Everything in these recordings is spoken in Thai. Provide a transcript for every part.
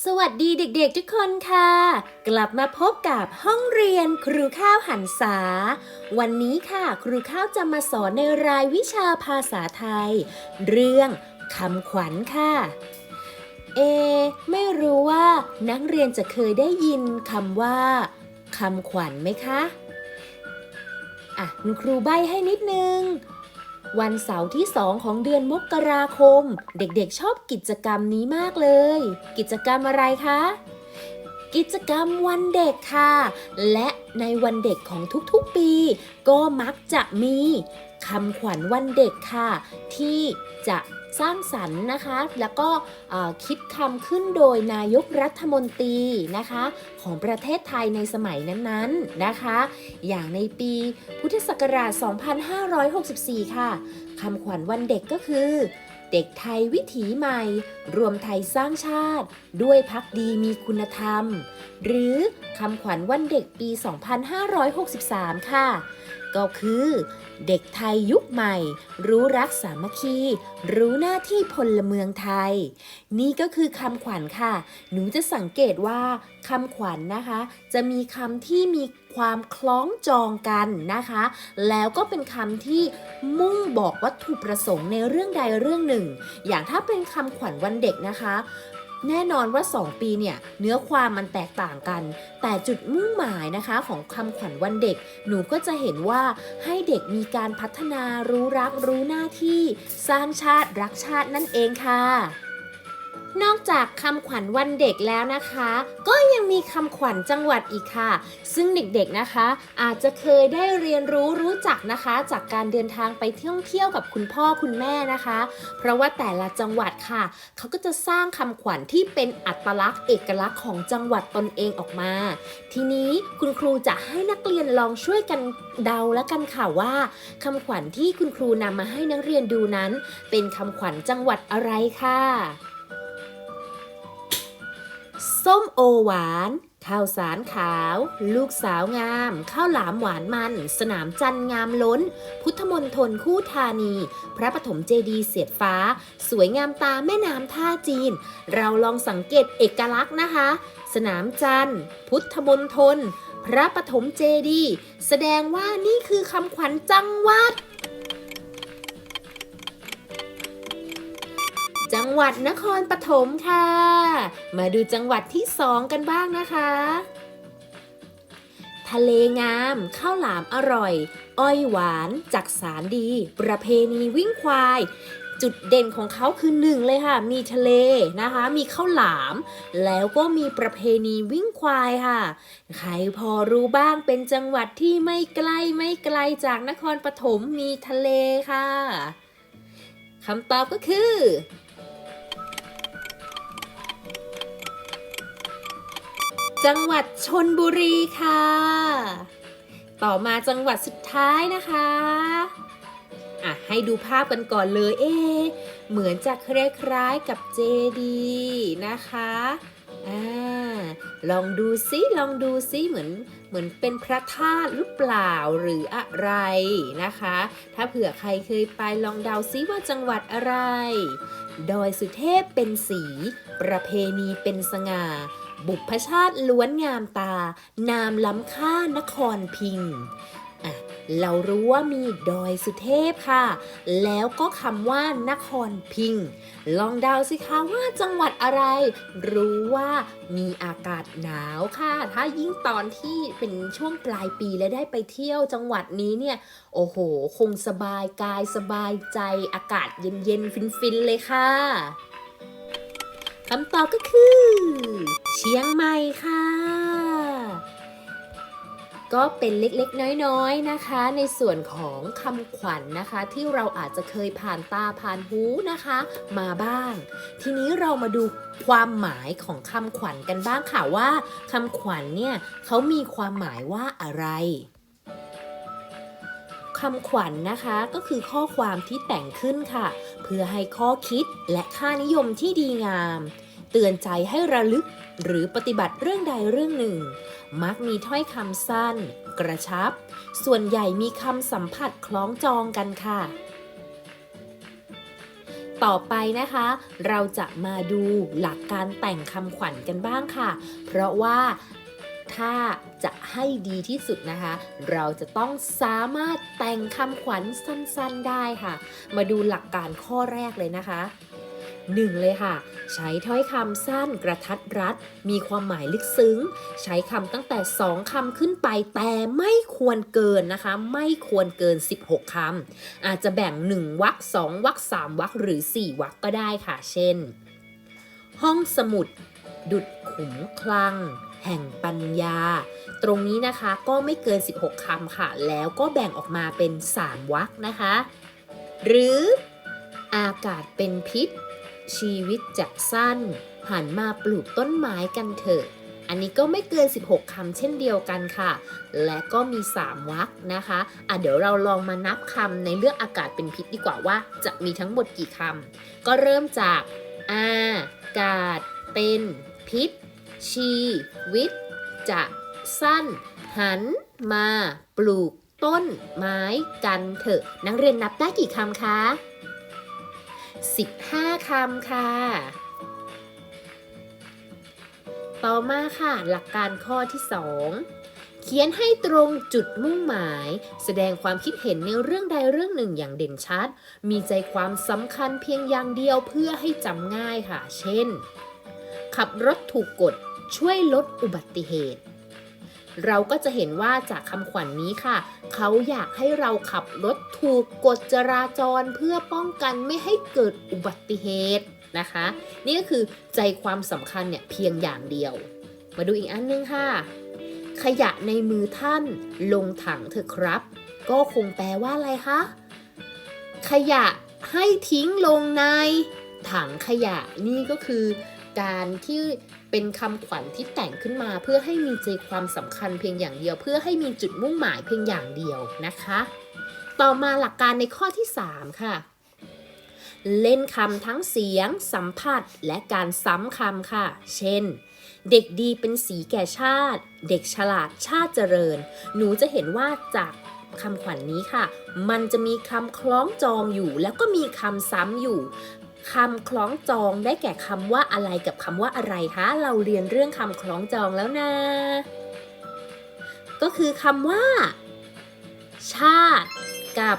สวัสดีเด็กๆทุกคนค่ะ กลับมาพบกับห้องเรียนครูข้าวหันษา วันนี้ค่ะครูข้าวจะมาสอนในรายวิชาภาษาไทย เรื่องคำขวัญค่ะ เอ ไม่รู้ว่านักเรียนจะเคยได้ยินคำว่าคำขวัญไหมคะ อะคุณครูใบให้นิดนึง วันเสาร์ที่สองของเดือนมกราคม เด็กๆชอบกิจกรรมนี้มากเลย กิจกรรมอะไรคะ กิจกรรมวันเด็กค่ะ และในวันเด็กของทุกๆปี ก็มักจะมีคำขวัญวันเด็กค่ะ ที่จะ สร้างสรรค์นะคะ แล้วก็คิดคำขึ้นโดยนายกรัฐมนตรีนะคะ ของประเทศไทยในสมัยนั้นๆนะคะ อย่างในปีพุทธศักราช 2564 ค่ะคำขวัญวันเด็กก็คือเด็กไทยวิถีใหม่ รวมไทยสร้างชาติ ด้วยพักดีมีคุณธรรม หรือคำขวัญวันเด็กปี 2563 ค่ะ ก็คือ เด็กไทยยุคใหม่ รู้รักสามัคคี รู้หน้าที่พลเมืองไทย นี่ก็คือคำขวัญค่ะ หนูจะสังเกตว่าคำขวัญนะคะ จะมีคำที่มีความคล้องจองกันนะคะ แล้วก็เป็นคำที่มุ่งบอกวัตถุประสงค์ในเรื่องใดเรื่องหนึ่ง อย่างถ้าเป็นคำขวัญวันเด็กนะคะ แน่นอนว่า 2 ปีเนี่ยเนื้อความมันแตกต่างกัน แต่จุดมุ่งหมายนะคะของคำขวัญวันเด็ก หนูก็จะเห็นว่าให้เด็กมีการพัฒนารู้รักรู้หน้าที่ สร้างชาติรักชาตินั่นเองค่ะ นอกจากคำขวัญวันเด็กแล้วนะคะ ก็ยังมีคำขวัญจังหวัดอีกค่ะ ซึ่งเด็กๆนะคะ อาจจะเคยได้เรียนรู้รู้จักนะคะ จากการเดินทางไปท่องเที่ยวกับคุณพ่อคุณแม่นะคะ เพราะว่าแต่ละจังหวัดค่ะ เขาก็จะสร้างคำขวัญที่เป็นอัตลักษณ์เอกลักษณ์ของจังหวัดตนเองออกมา ทีนี้คุณครูจะให้นักเรียนลองช่วยกันเดาแล้วกันค่ะว่าคำขวัญที่คุณครูนำมาให้นักเรียนดูนั้น เป็นคำขวัญจังหวัดอะไรค่ะ ส้มโอหวาน ข้าวสารขาว ลูกสาวงาม ข้าวหลามหวานมัน สนามจันงามล้น พุทธมนทนคู่ธานี พระปฐมเจดีย์เสียดฟ้า สวยงามตาแม่น้ำท่าจีน เราลองสังเกตเอกลักษณ์นะคะ สนามจันพุทธมนทน พระปฐมเจดีย์แสดงว่านี่คือคำขวัญจังหวัด จังหวัดนครปฐมค่ะ มาดูจังหวัดที่สองกันบ้างนะคะ ทะเลงามข้าวหลามอร่อย อ้อยหวานจักสารดี ประเพณีวิ่งควายจุดเด่นของเขาคือหนึ่งเลยค่ะ มีทะเลนะคะ มีข้าวหลาม แล้วก็มีประเพณีวิ่งควายค่ะ ใครพอรู้บ้างเป็นจังหวัดที่ไม่ไกลไม่ไกลจากนครปฐมมีทะเลค่ะคำตอบก็คือ จังหวัดชนบุรีค่ะ ต่อมาจังหวัดสุดท้ายนะคะอะให้ดูภาพกันก่อนเลย เอ๊เหมือนจะคล้ายๆกับเจดีนะคะอ่าลองดูซิลองดูซิเหมือนเหมือนเป็นพระธาตุหรือเปล่าหรืออะไรนะคะ ถ้าเผื่อใครเคยไปลองเดาซิว่าจังหวัดอะไร ดอยสุเทพเป็นสี ประเพณีเป็นสง่า บุพชาติล้วนงามตา นามล้ำค่านครพิงค์เรารู้ว่ามีดอยสุเทพค่ะ แล้วก็คำว่านครพิงค์ลองเดาสิคะว่าจังหวัดอะไร รู้ว่ามีอากาศหนาวค่ะ ถ้ายิ่งตอนที่เป็นช่วงปลายปีและได้ไปเที่ยวจังหวัดนี้เนี่ย โอ้โห คงสบายกายสบายใจอากาศเย็นๆ ฟินๆ เลยค่ะ คำตอบก็คือ เชียงใหม่ค่ะ ก็เป็นเล็กๆ น้อยๆนะคะ ในส่วนของคำขวัญนนะคะ ที่เราอาจจะเคยผ่านตาผ่านหูนะคะ มาบ้าง ทีนี้เรามาดูความหมายของคำขวัญกันบ้างค่ะว่าคำขวัญเนี่ยเขามีความหมายว่าอะไร คำขวัญนนะคะก็คือข้อความที่แต่งขึ้นค่ะ เพื่อให้ข้อคิดและค่านิยมที่ดีงาม เตือนใจให้ระลึกหรือปฏิบัติเรื่องใดเรื่องหนึ่ง มักมีถ้อยคำสั้น กระชับ ส่วนใหญ่มีคำสัมผัสคล้องจองกันค่ะ ต่อไปนะคะ เราจะมาดูหลักการแต่งคำขวัญกันบ้างค่ะ เพราะว่า ถ้าจะให้ดีที่สุดนะคะ เราจะต้องสามารถแต่งคำขวัญสั้นๆได้ค่ะ มาดูหลักการข้อแรกเลยนะคะ 1. เลยค่ะ ใช้ถ้อยคำสั้นกระทัดรัด มีความหมายลึกซึ้ง ใช้คำตั้งแต่ 2 คำขึ้นไป แต่ไม่ควรเกินนะคะ ไม่ควรเกิน 16 คำ อาจจะแบ่ง 1วรรค2วรรค3วรรคหรือ 4วรรคก็ได้ค่ะ เช่น ห้องสมุด ดุดขุมคลัง แห่งปัญญา ตรงนี้นะคะก็ไม่เกิน 16คำค่ะ แล้วก็แบ่งออกมาเป็น 3วรรคนะคะ หรืออากาศเป็นพิษ ชีวิตจากสั้น หันมาปลูกต้นไม้กันเถอะ อันนี้ก็ไม่เกิน 16คำเช่นเดียวกันค่ะ และก็มี 3วรรคนะคะอะเดี๋ยวเราลองมานับคำในเรื่องอากาศเป็นพิษดีกว่าว่า จะมีทั้งหมดกี่คำก็เริ่มจากอากาศเป็นพิษ ชีวิต จะสั้น หันมาปลูกต้นไม้กันเถอะ นักเรียนนับได้กี่คำคะ 15 คำค่ะ ต่อมาค่ะ หลักการข้อที่ 2เขียนให้ตรงจุดมุ่งหมาย แสดงความคิดเห็นในเรื่องใดเรื่องหนึ่งอย่างเด่นชัด มีใจความสำคัญเพียงอย่างเดียวเพื่อให้จำง่ายค่ะ เช่น ขับรถถูกกฎ ช่วยลดอุบัติเหตุ เราก็จะเห็นว่าจากคำขวัญนนี้ค่ะ เขาอยากให้เราขับรถถูกกฎจราจรเพื่อป้องกันไม่ให้เกิดอุบัติเหตุนะคะ นี่ก็คือใจความสำคัญเนี่ยเพียงอย่างเดียว มาดูอีกอันนึงค่ะ ขยะในมือท่านลงถังเถอะครับ ก็คงแปลว่าอะไรคะ ขยะให้ทิ้งลงในถังขยะนี่ก็คือ การที่เป็นคำขวัญที่แต่งขึ้นมา เพื่อให้มีใจความสำคัญเพียงอย่างเดียว เพื่อให้มีจุดมุ่งหมายเพียงอย่างเดียวนะคะ ต่อมาหลักการในข้อที่ 3 ค่ะ เล่นคำทั้งเสียง สัมผัส และการซ้ำคำค่ะ เช่น เด็กดีเป็นสีแก่ชาติ เด็กฉลาดชาติเจริญ หนูจะเห็นว่าจากคำขวัญนนี้ค่ะ มันจะมีคำคล้องจองอยู่ แล้วก็มีคำซ้ำอยู่ คำคล้องจองได้แก่คำว่าอะไรกับคำว่าอะไรคะเราเรียนเรื่องคำคล้องจองแล้วนะ ก็คือคำว่า ชาติกับ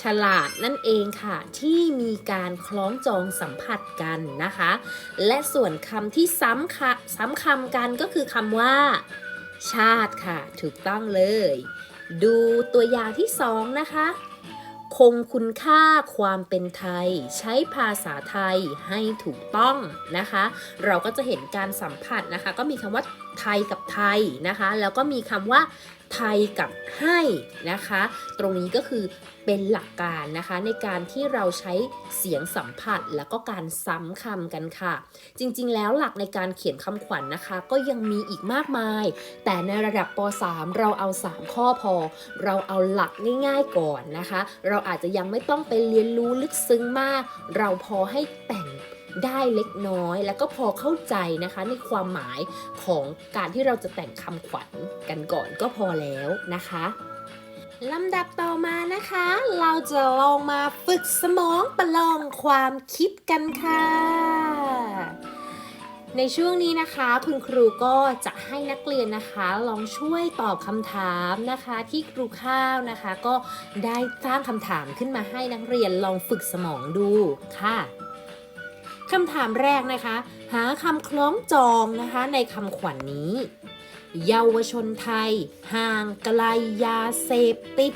ฉลาดนั่นเองค่ะ ที่มีการคล้องจองสัมผัสกันนะคะ และส่วนคำที่ซ้ำค่ะซ้ำคำกันก็คือคำว่า ชาติค่ะ ถูกต้องเลย ดูตัวอย่างที่สองนะคะ คงคุณค่าความเป็นไทย ใช้ภาษาไทยให้ถูกต้องนะคะ เราก็จะเห็นการสัมผัสนะคะ ก็มีคำว่าไทยกับไทยนะคะ แล้วก็มีคำว่า ไทยกับให้นะคะ ตรงนี้ก็คือเป็นหลักการนะคะในการที่เราใช้เสียงสัมผัสแล้วก็การซ้ำคำกันค่ะ จริงๆ แล้วหลักในการเขียนคำขวัญนนะคะ ก็ยังมีอีกมากมาย แต่ในระดับป .3 เราเอา 3 ข้อพอ เราเอาหลักง่ายๆก่อนนะคะ เราอาจจะยังไม่ต้องไปเรียนรู้ลึกซึ้งมาก เราพอให้แต่ง ได้เล็กน้อย แล้วก็พอเข้าใจนะคะในความหมายของการที่เราจะแต่งคำขวัญกันก่อนก็พอแล้วนะคะลำดับต่อมานะคะ เราจะลองมาฝึกสมองประลองความคิดกันค่ะ ในช่วงนี้นะคะ คุณครูก็จะให้นักเรียนนะคะ ลองช่วยตอบคำถามนะคะ ที่ครูข้าวนะคะ ก็ได้สร้างคำถามขึ้นมาให้นักเรียนลองฝึกสมองดูค่ะ คำถามแรกนะคะ หาคำคล้องจองนะคะในคำขวัญนนี้ เยาวชนไทย ห่างไกลยาเสพติด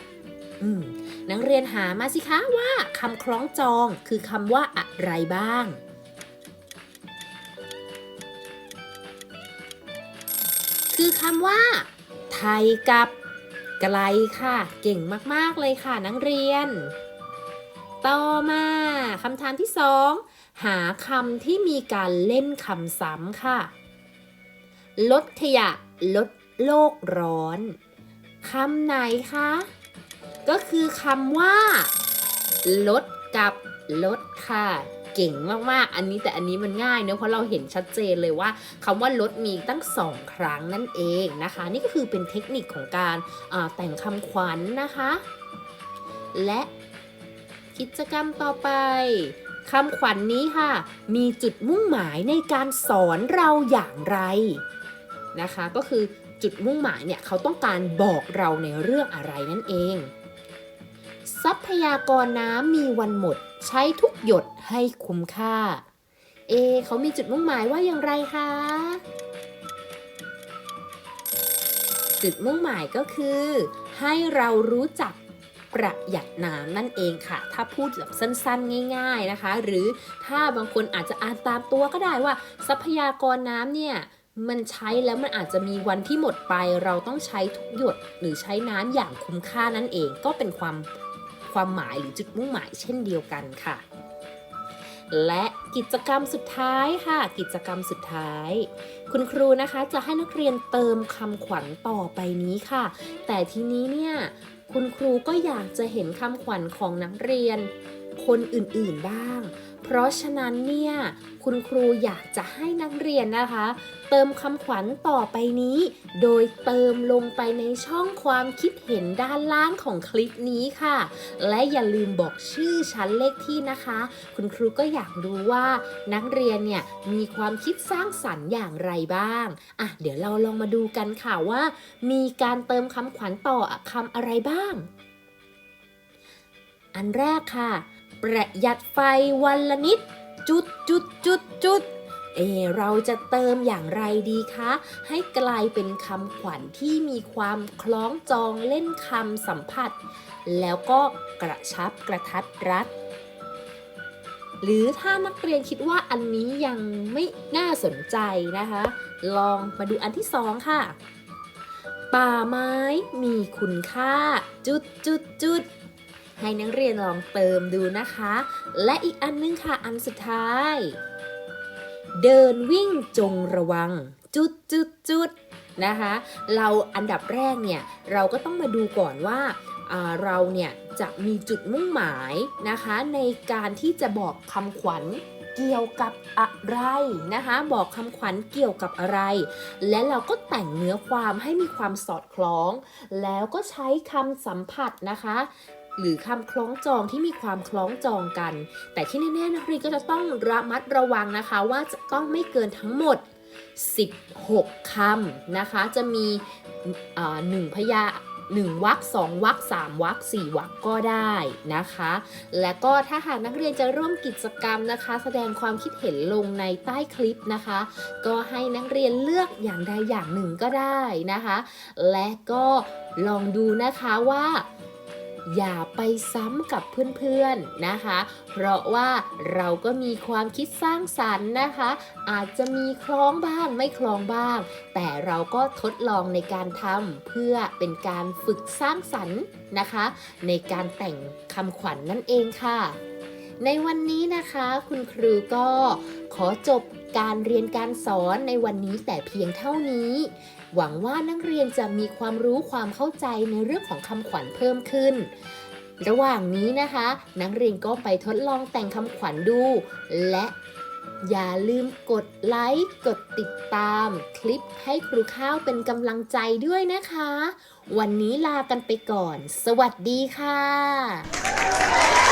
นักเรียนหามาสิคะว่าคำคล้องจองคือคำว่าอะไรบ้างคือคำว่า ไทยกับไกลค่ะ เก่งมาก ๆ เลยค่ะนักเรียน ต่อมาคำถามที่สอง หาคำที่มีการเล่นคำซ้ำค่ะ ลดขยะลดโลกร้อนคำไหนคะ ก็คือคำว่า ลดกับลดค่ะ เก่งมากๆ อันนี้แต่อันนี้มันง่ายเนอะเพราะเราเห็นชัดเจนเลยว่าคำว่าลดมีตั้งสองครั้งนั่นเองนะคะ นี่ก็คือเป็นเทคนิคของการแต่งคำขวัญนนะคะ และกิจกรรมต่อไป คำขวัญนนี้ค่ะ มีจุดมุ่งหมายในการสอนเราอย่างไรนะคะ ก็คือจุดมุ่งหมายเนี่ยเขาต้องการบอกเราในเรื่องอะไรนั่นเอง ทรัพยากรน้ำมีวันหมด ใช้ทุกหยดให้คุ้มค่า เอเขามีจุดมุ่งหมายว่าอย่างไรคะจุดมุ่งหมายก็คือ ให้เรารู้จัก ประหยัดน้ำนั่นเองค่ะ ถ้าพูดแบบสั้นๆ ง่าย ๆนะคะ หรือถ้าบางคนอาจจะอ่านตามตัวก็ได้ว่าทรัพยากรน้ำเนี่ยมันใช้แล้วมันอาจจะมีวันที่หมดไป เราต้องใช้ทุกหยดหรือใช้น้ำอย่างคุ้มค่านั่นเอง ก็เป็นความความหมายหรือจุดมุ่งหมายเช่นเดียวกันค่ะ และกิจกรรมสุดท้ายค่ะ กิจกรรมสุดท้าย คุณครูนะคะจะให้นักเรียนเติมคำขวัญต่อไปนี้ค่ะ แต่ทีนี้เนี่ย คุณครูก็อยากจะเห็นคำขวัญของนักเรียน คนอื่นๆบ้าง ราะฉะนั้นเนี่ยคุณครูอยากจะให้นักเรียนนะคะ เติมคำขวัญต่อไปนี้ โดยเติมลงไปในช่องความคิดเห็นด้านล่างของคลิปนี้ค่ะ และอย่าลืมบอกชื่อชั้นเลขที่นะคะ คุณครูก็อยากรู้ว่านักเรียนเนี่ยมีความคิดสร้างสรรค์อย่างไรบ้างอะเดี๋ยวเราลองมาดูกันค่ะว่า มีการเติมคำขวัญต่อคำอะไรบ้าง อันแรกค่ะ ประหยัดไฟวันละนิด จุดจุดจุดจุดเอเราจะเติมอย่างไรดีคะ ให้กลายเป็นคำขวัญที่มีความคล้องจองเล่นคำสัมผัส แล้วก็กระชับกระทัดรัด หรือถ้านักเรียนคิดว่าอันนี้ยังไม่น่าสนใจนะคะ ลองมาดูอันที่สองค่ะ ป่าไม้มีคุณค่า จุดจุดจุด ให้นักเรียนลองเติมดูนะคะ และอีกอันนึงค่ะอันสุดท้าย เดินวิ่งจงระวัง จุดจุดจุดนะคะ เราอันดับแรกเนี่ย เราก็ต้องมาดูก่อนว่าอ่าเราเนี่ยจะมีจุดมุ่งหมายนะคะ ในการที่จะบอกคำขวัญเกี่ยวกับอะไรนะคะ บอกคำขวัญเกี่ยวกับอะไร และเราก็แต่งเนื้อความให้มีความสอดคล้อง แล้วก็ใช้คำสัมผัสนะคะ หรือคำคล้องจองที่มีความคล้องจองกัน แต่ที่แน่ๆนักเรียนก็จะต้องระมัดระวังนะคะ ว่าจะต้องไม่เกินทั้งหมด 16 คำนะคะ จะมีหนึ่งพยาหนึ่งวรรคสองวรรคสามวรรคสี่วรรคก็ได้นะคะ และก็ถ้าหากนักเรียนจะร่วมกิจกรรมนะคะ แสดงความคิดเห็นลงในใต้คลิปนะคะ ก็ให้นักเรียนเลือกอย่างใดอย่างหนึ่งก็ได้นะคะ และก็ลองดูนะคะว่า อย่าไปซ้ำกับเพื่อนๆนะคะ เพราะว่าเราก็มีความคิดสร้างสรรค์นะคะ อาจจะมีคล้องบ้างไม่คล้องบ้าง แต่เราก็ทดลองในการทำเพื่อเป็นการฝึกสร้างสรรค์นะคะ ในการแต่งคำขวัญนนั่นเองค่ะ ในวันนี้นะคะคุณครูก็ขอจบการเรียนการสอนในวันนี้แต่เพียงเท่านี้ หวังว่านักเรียนจะมีความรู้ความเข้าใจในเรื่องของคำขวัญเพิ่มขึ้น ระหว่างนี้นะคะ นักเรียนก็ไปทดลองแต่งคำขวัญดู และอย่าลืมกดไลค์กดติดตามคลิปให้ครูข้าวเป็นกำลังใจด้วยนะคะ วันนี้ลากันไปก่อน สวัสดีค่ะ